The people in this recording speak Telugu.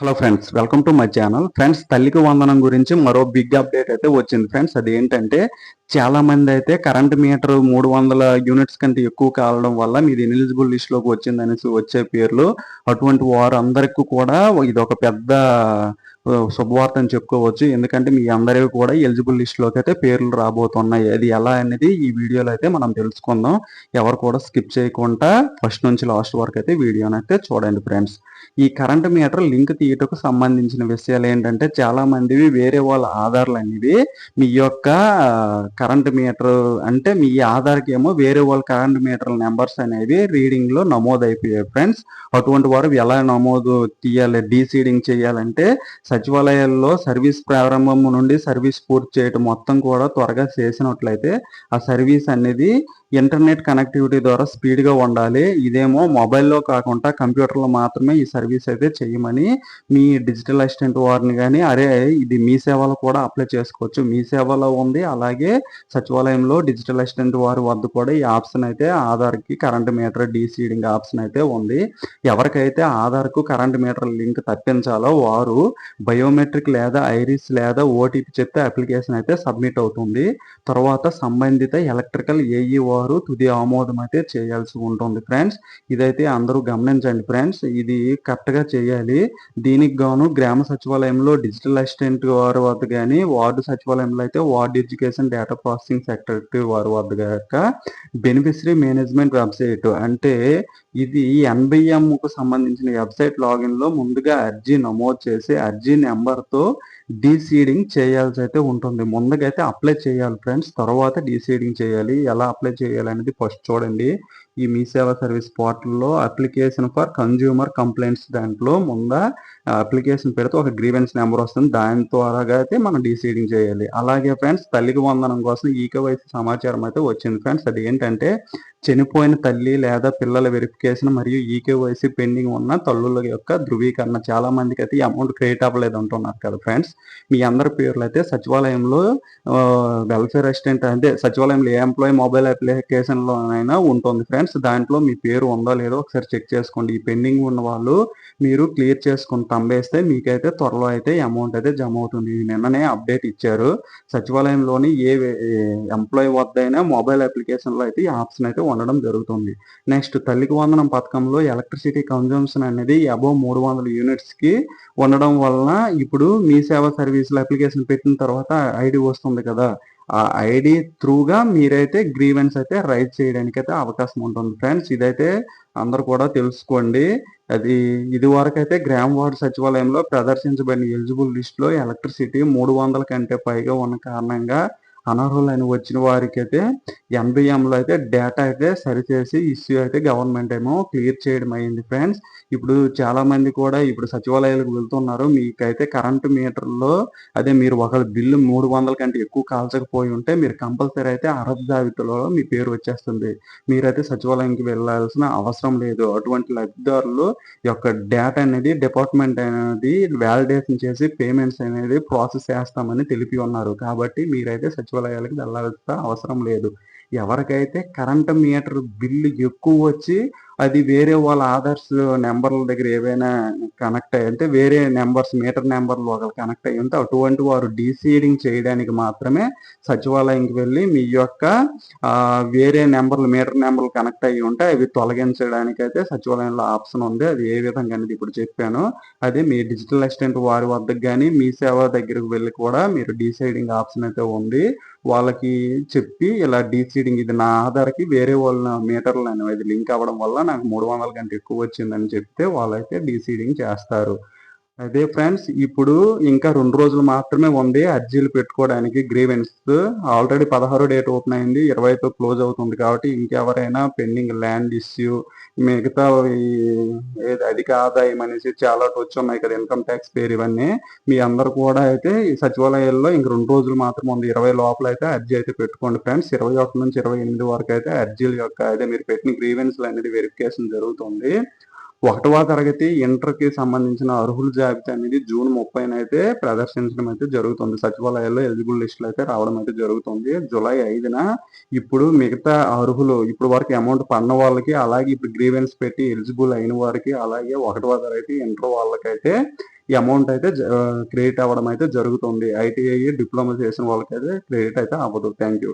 Hello friends welcome to my channel friends తల్లికి వందనం గురించి మరో బిగ్ అప్డేట్ అయితే వచ్చింది ఫ్రెండ్స్ అది ఏంటంటే చాలా మంది అయితే కరెంట్ మీటర్ మూడు వందల యూనిట్స్ కంటే ఎక్కువ కావడం వల్ల మీది ఎలిజిబుల్ లిస్ట్ వచ్చింది అనేసి వచ్చే పేర్లు. అటువంటి వారు అందరికీ కూడా ఇది ఒక పెద్ద శుభవార్త అని చెప్పుకోవచ్చు. ఎందుకంటే మీ అందరివి కూడా ఎలిజిబుల్ లిస్ట్లోకి అయితే పేర్లు రాబోతున్నాయి. అది ఎలా అనేది ఈ వీడియోలో అయితే మనం తెలుసుకుందాం. ఎవరు కూడా స్కిప్ చేయకుండా ఫస్ట్ నుంచి లాస్ట్ వరకు అయితే వీడియోని అయితే చూడండి ఫ్రెండ్స్. ఈ కరెంట్ మీటర్ లింక్ తీయటకు సంబంధించిన విషయాలు ఏంటంటే చాలా మందివి వేరే వాళ్ళ ఆధార్లు అనేవి మీ యొక్క కరెంట్ మీటర్ అంటే మీ ఆధార్కి ఏమో వేరే వాళ్ళ కరెంట్ మీటర్ నెంబర్స్ అనేవి రీడింగ్లో నమోదైపోయాయి నమోదు అయిపోయాయి ఫ్రెండ్స్. అటువంటి వారు ఎలా నమోదు తీయాలి డీసీడింగ్ చేయాలంటే సచివాలయాల్లో సర్వీస్ ప్రారంభం నుండి సర్వీస్ పూర్తి చేయటం మొత్తం కూడా త్వరగా చేసినట్లయితే ఆ సర్వీస్ అనేది ఇంటర్నెట్ కనెక్టివిటీ ద్వారా స్పీడ్గా ఉండాలి. ఇదేమో మొబైల్లో కాకుండా కంప్యూటర్లో మాత్రమే ఈ సర్వీస్ అయితే చేయమని మీ డిజిటల్ అసిస్టెంట్ వారిని కానీ అరే ఇది మీ సేవలో కూడా అప్లై చేసుకోవచ్చు. మీ సేవలో ఉంది. అలాగే సచివాలయంలో డిజిటల్ అసిస్టెంట్ వారి వద్ద కూడా ఈ ఆప్షన్ అయితే ఆధార్కి కరెంట్ మీటర్ డీసీడింగ్ ఆప్షన్ అయితే ఉంది. ఎవరికైతే ఆధార్కు కరెంట్ మీటర్ లింక్ తప్పించాలో వారు బయోమెట్రిక్ లేదా ఐరిస్ లేదా ఓటీపీ చెప్తే అప్లికేషన్ అయితే సబ్మిట్ అవుతుంది. తర్వాత సంబంధిత ఎలక్ట్రికల్ ఏఈ వారు తుది ఆమోదం అయితే చేయాల్సి ఉంటుంది ఫ్రెండ్స్. ఇదైతే అందరూ గమనించండి ఫ్రెండ్స్. ఇది కరెక్ట్గా చేయాలి. దీనికి గాను గ్రామ సచివాలయంలో డిజిటల్ అసిస్టెంట్ వారి వద్ద కానీ వార్డు సచివాలయంలో అయితే ward education data processing secretary వారి వద్ద కాక బెనిఫిషరీ మేనేజ్మెంట్ వెబ్సైట్ అంటే ఇది ఎన్బిఎంకు సంబంధించిన వెబ్సైట్ లాగిన్లో ముందుగా అర్జీ నమోదు చేసి అర్జీ నెంబర్తో డీసీడింగ్ చేయాల్సి అయితే ఉంటుంది. ముందుగా అయితే అప్లై చేయాలి ఫ్రెండ్స్. తర్వాత డీసీడింగ్ చేయాలి. ఎలా అప్లై చేయాలి అనేది ఫస్ట్ చూడండి. ఈ మీ సేవా సర్వీస్ పోర్టల్లో అప్లికేషన్ ఫర్ కన్జ్యూమర్ కంప్లైంట్స్ దాంట్లో ముంద అప్లికేషన్ పెడితే ఒక గ్రీవెన్స్ నెంబర్ వస్తుంది. దాని ద్వారా అయితే మనం డీసీడింగ్ చేయాలి. అలాగే ఫ్రెండ్స్ తల్లికి వందనం కోసం ఈకేవైసీ సమాచారం అయితే వచ్చింది ఫ్రెండ్స్. అది ఏంటంటే చనిపోయిన తల్లి లేదా పిల్లల వెరిఫికేషన్ మరియు ఈకేవైసీ పెండింగ్ ఉన్న తల్లుల యొక్క ధృవీకరణ. చాలా మందికి అయితే ఈ అమౌంట్ క్రియేట్ అవ్వలేదు అంటున్నారు కదా ఫ్రెండ్స్. మీ అందరి పేర్లు అయితే సచివాలయంలో వెల్ఫేర్ అసిస్టెంట్ అంటే సచివాలయంలో ఏ ఎంప్లాయీ మొబైల్ అప్లికేషన్ లోనైనా ఉంటుంది ఫ్రెండ్స్. దాంట్లో మీ పేరు ఉందో లేదో ఒకసారి చెక్ చేసుకోండి. ఈ పెండింగ్ ఉన్న వాళ్ళు మీరు క్లియర్ చేసుకుని తంబేస్తే మీకైతే త్వరలో అయితే అమౌంట్ అయితే జమ అవుతుంది. నిన్ననే అప్డేట్ ఇచ్చారు. సచివాలయంలోని ఏ ఎంప్లాయీ వద్ద అయినా మొబైల్ అప్లికేషన్లో అయితే ఈ ఆప్షన్ అయితే ఉండడం జరుగుతుంది. నెక్స్ట్ తల్లికి వందనం పథకంలో ఎలక్ట్రిసిటీ కన్జంప్షన్ అనేది అబోవ్ మూడు వందల యూనిట్స్కి ఉండడం వలన ఇప్పుడు మీ సేవా సర్వీసులు అప్లికేషన్ పెట్టిన తర్వాత ఐడి వస్తుంది కదా. ఆ ఐడి త్రూగా మీరైతే గ్రీవెన్స్ అయితే రైజ్ చేయడానికి అయితే అవకాశం ఉంటుంది ఫ్రెండ్స్. ఇదైతే అందరు కూడా తెలుసుకోండి. అది ఇది వరకు అయితే గ్రామ వార్డు సచివాలయంలో ప్రదర్శించబడిన ఎలిజిబుల్ లిస్టులో ఎలక్ట్రిసిటీ మూడు వందల కంటే పైగా ఉన్న కారణంగా అనర్హులైన వచ్చిన వారికైతే అయితే ఎన్బిఎంలో అయితే డేటా అయితే సరిచేసి ఇష్యూ అయితే గవర్నమెంట్ ఏమో క్లియర్ చేయడం అయింది ఫ్రెండ్స్ ఇప్పుడు చాలా మంది కూడా ఇప్పుడు సచివాలయాలకు వెళ్తున్నారు. మీకైతే కరెంటు మీటర్లో అదే మీరు ఒక బిల్లు మూడు వందల కంటే ఎక్కువ కాల్చకపోయి ఉంటే మీరు కంపల్సరీ అయితే అర్హత జాబితాలో మీ పేరు వచ్చేస్తుంది. మీరైతే సచివాలయానికి వెళ్ళాల్సిన అవసరం లేదు. అటువంటి లబ్ధిదారులు యొక్క డేటా అనేది డిపార్ట్మెంట్ అనేది వ్యాలిడేషన్ చేసి పేమెంట్స్ అనేది ప్రాసెస్ చేస్తామని తెలిపి ఉన్నారు. కాబట్టి మీరైతే సచివాలయాలకి వెళ్ళాల్సిన అవసరం లేదు. ఎవరికైతే కరెంట్ మీటర్ బిల్లు ఎక్కువ వచ్చి అది వేరే వాళ్ళ ఆధార్స్ నెంబర్ల దగ్గర ఏవైనా కనెక్ట్ అయ్యి అంటే వేరే నెంబర్స్ మీటర్ నెంబర్లు ఒకరు కనెక్ట్ అయ్యి ఉంటే అటువంటి వారు డీసీడింగ్ చేయడానికి మాత్రమే సచివాలయంకి వెళ్ళి మీ యొక్క వేరే నెంబర్లు మీటర్ నెంబర్లు కనెక్ట్ అయ్యి ఉంటే అవి తొలగించడానికి అయితే సచివాలయంలో ఆప్షన్ ఉంది. అది ఏ విధంగా అనేది ఇప్పుడు చెప్పాను. అది మీ డిజిటల్ అసిస్టెంట్ వారి వద్దకు కానీ మీ సేవ దగ్గరకు వెళ్ళి కూడా మీరు డీసైడింగ్ ఆప్షన్ అయితే ఉంది. వాళ్ళకి చెప్పి ఇలా డీసీడింగ్ ఇది నా ఆధార్కి వేరే వాళ్ళ మీటర్లు అనేది లింక్ అవ్వడం వల్ల నాకు మూడు వందల కంటే ఎక్కువ వచ్చిందని చెప్తే వాళ్ళైతే డీసీడింగ్ చేస్తారు. అదే ఫ్రెండ్స్ ఇప్పుడు ఇంకా రెండు రోజులు మాత్రమే ఉంది అర్జీలు పెట్టుకోవడానికి గ్రీవెన్స్. ఆల్రెడీ పదహారు డేట్ ఓపెన్ అయింది ఇరవైతో క్లోజ్ అవుతుంది కాబట్టి ఇంకెవరైనా పెండింగ్ ల్యాండ్ ఇష్యూ మిగతా ఏది అధిక ఆదాయం అనేసి చాలా వచ్చి కదా ఇన్కమ్ ట్యాక్స్ పేరు ఇవన్నీ. మీ అందరు కూడా అయితే ఈ సచివాలయాల్లో ఇంక రెండు రోజులు మాత్రం ఉంది. ఇరవై లోపల అయితే అర్జీ అయితే పెట్టుకోండి ఫ్రెండ్స్. ఇరవై ఒకటి నుంచి ఇరవై ఎనిమిది వరకు అయితే అర్జీల యొక్క అయితే మీరు పెట్టిన గ్రీవెన్స్ అనేది వెరిఫికేషన్ జరుగుతుంది. ఒకటవ తరగతి ఇంటర్కి సంబంధించిన అర్హుల జాబితా అనేది జూన్ ముప్పైన అయితే ప్రదర్శించడం అయితే జరుగుతుంది. సచివాలయాల్లో ఎలిజిబుల్ లిస్టులు అయితే రావడం అయితే జరుగుతుంది. జూలై ఐదున ఇప్పుడు మిగతా అర్హులు ఇప్పుడు వరకు అమౌంట్ పన్న వాళ్ళకి అలాగే ఇప్పుడు గ్రీవెన్స్ పెట్టి ఎలిజిబుల్ అయిన వారికి అలాగే ఒకటవ తరగతి ఇంటర్ వాళ్ళకైతే ఈ అమౌంట్ అయితే క్రెడిట్ అవ్వడం అయితే జరుగుతుంది. ఐటీఐ డిప్లొమా చేసిన వాళ్ళకైతే క్రెడిట్ అయితే అవ్వదు. Thank you